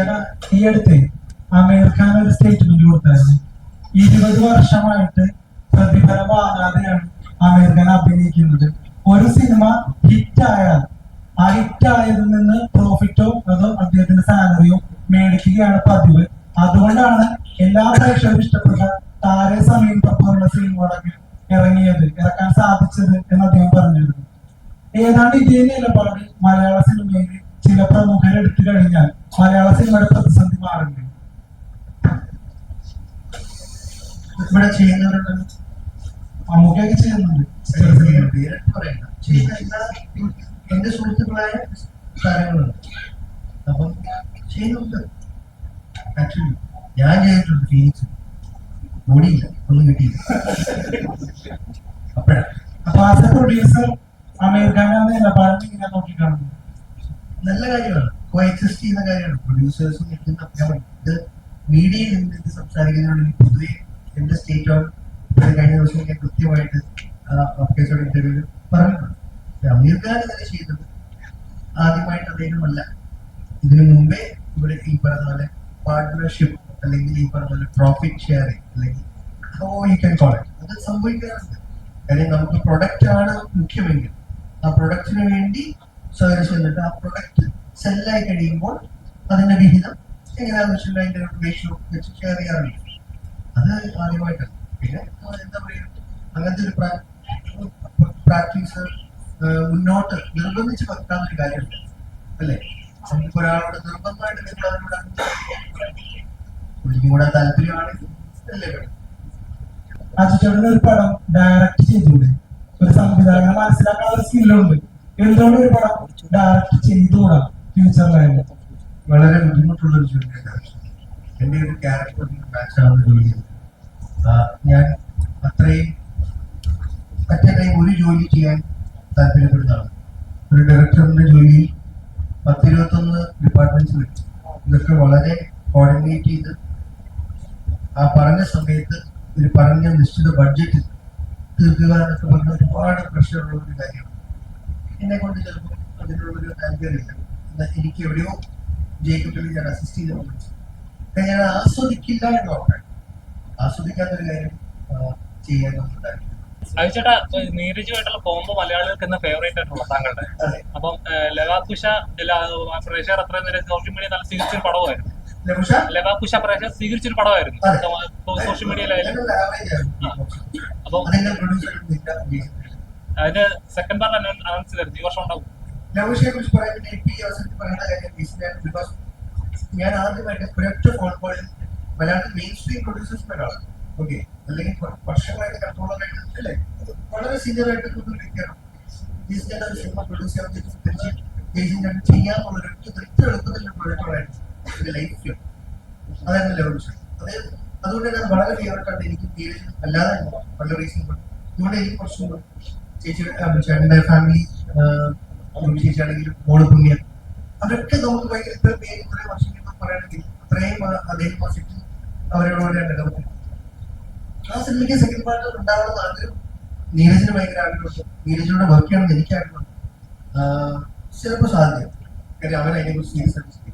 ചേട്ടാ ഈ അടുത്ത് അമീർ ഖാൻ ഒരു സ്റ്റേറ്റ്മെന്റ് കൊടുത്തായിരുന്നു. ഇരുപത് വർഷമായിട്ട് പ്രതിഫലം വാങ്ങാതെയാണ് അമീർ ഖാൻ അഭിനയിക്കുന്നത്. ഒരു സിനിമ ഹിറ്റ് ആയാൽ ആ ഹിറ്റ് ആയതിൽ നിന്ന് പ്രോഫിറ്റോ അതോ അദ്ദേഹത്തിന്റെ സാലറിയോ മേടിക്കുകയാണ് പതിവ്. അതുകൊണ്ടാണ് എല്ലാ പ്രേക്ഷകരും ഇഷ്ടപ്പെട്ട താരെ സമയം പോലുള്ള സിനിമകളൊക്കെ ഇറങ്ങിയത് ഇറക്കാൻ സാധിച്ചത് എന്ന് അദ്ദേഹം പറഞ്ഞിരുന്നു. ഏതാണ്ട് ഇതേ നിലപാട് മലയാള സിനിമയിൽ ചില പ്രമുഖർ എടുത്തു കഴിഞ്ഞാൽ മലയാള സിനിമയുടെ പ്രതിസന്ധി മാറുന്നുണ്ട് ഇവിടെ ചെയ്യുന്നവരുണ്ട് മമ്മൂക്കൊക്കെ ചെയ്യുന്നുണ്ട്. പറയണ്ട ചെയ്യുന്ന എല്ലാ എന്റെ സുഹൃത്തുക്കളായ താരങ്ങളുണ്ട് അപ്പം ചെയ്യുന്നുണ്ട്. ആക്ച്വലി ഞാൻ ചെയ്തിട്ടുണ്ട് ഫീനിക്സ് ഓടിയില്ല. ഒന്നും കിട്ടിയില്ല. അപ്പോഴാണ് അപ്പൊ ആദ്യത്തെ പ്രൊഡ്യൂസർ അമീർ ഖാൻ എന്ന നിലപാടിനെ ഇങ്ങനെ നോക്കിക്കാണുന്നു നല്ല കാര്യമാണ്. കോ എക്സിസ്റ്റ് ചെയ്യുന്ന കാര്യമാണ്. പ്രൊഡ്യൂസേഴ്സും നിൽക്കുന്ന അത്യാവശ്യം ഇത് മീഡിയയിൽ നിന്ന് ഇത് സംസാരിക്കുന്നതിനോട് പൊതുവെ എന്റെ സ്റ്റേറ്റ് ഓഫ് കഴിഞ്ഞ ദിവസം ഞാൻ കൃത്യമായിട്ട് ഓഫീസോട് ഇന്റർവ്യൂവിൽ പറഞ്ഞിട്ടുണ്ട്. അമീർ ഖാൻ ഇങ്ങനെ ചെയ്തത് ആദ്യമായിട്ട് അദ്ദേഹമല്ല ഇതിനു മുമ്പേ ഇവിടെ ഈ പറഞ്ഞ പോലെ പാർട്ട്ണർഷിപ്പ് അല്ലെങ്കിൽ ഈ പറഞ്ഞ പോലെ പ്രോഫിറ്റ് ഷെയറിങ് അല്ലെങ്കിൽ ഹോ യു ക്യാൻ കോൾ ഇറ്റ് അത് സംഭവിക്കാറുണ്ട്. കാര്യം നമുക്ക് പ്രൊഡക്റ്റ് ആണ് മുഖ്യമെങ്കിൽ ആ പ്രൊഡക്റ്റിന് വേണ്ടി സഹകരിച്ചു വന്നിട്ട് ആ പ്രൊഡക്റ്റ് സെല്ലായി കഴിയുമ്പോൾ അതിന്റെ വിഹിതം എങ്ങനെയാണെന്ന് വെച്ചിട്ടുണ്ടെങ്കിൽ റേഷ്യോ വെച്ച് ഷെയർ ചെയ്യാറുണ്ട്. അത് ആദ്യമായിട്ടാണ്. പിന്നെ എന്താ പറയുക അങ്ങനത്തെ ഒരു പ്രാക്ടീസ് മുന്നോട്ട് നിർബന്ധിച്ച് വെക്കാൻ ഒരു കാര്യമുണ്ട്. അല്ലേ? നമുക്ക് ഒരാളോട് നിർബന്ധമായിട്ട് നിങ്ങൾ ഒരിക്കലും കൂടെ താല്പര്യമാണെങ്കിൽ ഒരു പടം ഡയറക്റ്റ് ചെയ്തൂടെ ഒരു സംവിധാനം മനസ്സിലാക്കാൻ ഒരു സ്കില്ലുണ്ട് എന്തുകൊണ്ട് ഒരു പടം ഡയറക്റ്റ് ചെയ്തുകൂടാ? ഫ്യൂച്ചറിലായാലും വളരെ ബുദ്ധിമുട്ടുള്ള ഒരു ജോലിയാണ് എന്റെ ഒരു ക്യാരക്ടറിന് മാച്ച് ആവുന്ന ജോലി. ആ, ഞാൻ അത്രയും അത്രയും ഒരു ജോലി ചെയ്യാൻ താല്പര്യപ്പെടുന്നതാണ്. ഒരു ഡയറക്ടറിന്റെ ജോലിയിൽ പത്തിരുപത്തൊന്ന് ഡിപ്പാർട്ട്മെന്റ്സ് വരും. ഇതൊക്കെ വളരെ കോർഡിനേറ്റ് ചെയ്ത് ആ പറഞ്ഞ സമയത്ത് ഒരു പറഞ്ഞ നിശ്ചിത ബഡ്ജറ്റ് തീർക്കുക എന്നൊക്കെ പറഞ്ഞ ഒരുപാട് പ്രഷറുള്ള ഒരു കാര്യമാണ്. എന്നെ കൊണ്ട് ചിലപ്പോൾ അതിനുള്ളൊരു താല്പര്യമില്ല. എനിക്ക് എവിടെയോ ജയിക്കപ്പിൽ ഞാൻ അസിസ്റ്റ് ചെയ്ത് പക്ഷേ ഞാൻ ആസ്വദിക്കില്ല എന്ന് ആസ്വദിക്കാത്തൊരു കാര്യം ചെയ്യാൻ നമുക്കുണ്ടായിരുന്നു അയച്ചേട്ടാ നീരജുമായിട്ടുള്ള കോംബോ മലയാളികൾക്ക് എന്ന ഫേവറേറ്റ് ആയിട്ടുള്ള താങ്കളുടെ. അതെ. അപ്പം ലവാകുശ പ്രേക്ഷകർ അത്രയും നേരം സോഷ്യൽ മീഡിയ നല്ല സ്വീകരിച്ചൊരു പടമായിരുന്നു. ലഘുഷ ലവാകുശ പ്രേക്ഷകർ സ്വീകരിച്ചൊരു പടമായിരുന്നു. സോഷ്യൽ മീഡിയയിലായാലും ഞാനൊരു average ആണ്. അപ്പം അതെന്നെ producer നിന്റെ ഉദ്ദേശം. അതിന്റെ സെക്കൻഡ് പാർട്ട് അനൗൺസ് ചെയ്തായിരുന്നു. ഈ വർഷം ഉണ്ടാവും. ലഘുഷയെ കുറിച്ച് പറയുമ്പോൾ എനിക്ക് ഈ അവസരത്തിൽ പറയുന്ന കാര്യം ബിക്കോസ് ഞാൻ ആദ്യമായിട്ട് ഒരൊറ്റ ഫോൺ കോളിൽ മലയാളത്തിൽ മെയിൻ സ്ട്രീം പ്രൊഡ്യൂസേഴ്സിന് ഒരാളാണ് ഓക്കെ അല്ലെങ്കിൽ വർഷങ്ങളായിട്ട് കൺട്രോളറായിട്ട് അല്ലേ? വളരെ സീനിയറായിട്ട് വ്യക്തിയാണ്. ജയിസിന്റെ ഒരു സിനിമ പ്രൊഡ്യൂസ് ചെയ്യാൻ തിരിച്ച് ജയിസിന്റെ ചെയ്യാന്നുള്ള ഒരു ഒറ്റ തൃപ്തി എളുപ്പത്തിൽ പ്രൊഡക്ടറായിരുന്നു എന്റെ ലൈഫിൽ അതായിരുന്നു ലഘുഷൻ അത് അതുകൊണ്ട് അത് വളരെ ഫേവറേറ്റ് ആണ്. എനിക്ക് തീരെ അല്ലാതെ അല്ല. പല റീസൺ അതുകൊണ്ട് എനിക്ക് കുറച്ചും ചേച്ചിയുടെ ഫാമിലി ചേച്ചിയാണെങ്കിലും മോൾ പുണ്യം. അവരൊക്കെ നമുക്ക് ഭയങ്കര ഇത്ര പേര് കുറെ വർഷം പറയുകയാണെങ്കിൽ അത്രയും അദ്ദേഹം അദ്ദേഹം അവരോട് അവരോടുകൂടെയാണ് നമുക്ക് ആ സിനിമയ്ക്ക് സെക്കൻഡ് പാർട്ട് ഉണ്ടാവണമെന്ന് ആഗ്രഹം നീരജിന് ഭയങ്കര ആഗ്രഹമുണ്ട്. നീരജിനോട് വർക്ക് ചെയ്യണമെന്ന് എനിക്ക് ആഗ്രഹം ചിലപ്പോൾ സാധ്യത കാര്യം അവൻ അതിനെ കുറിച്ച് സീരിയസ് ആയിട്ട്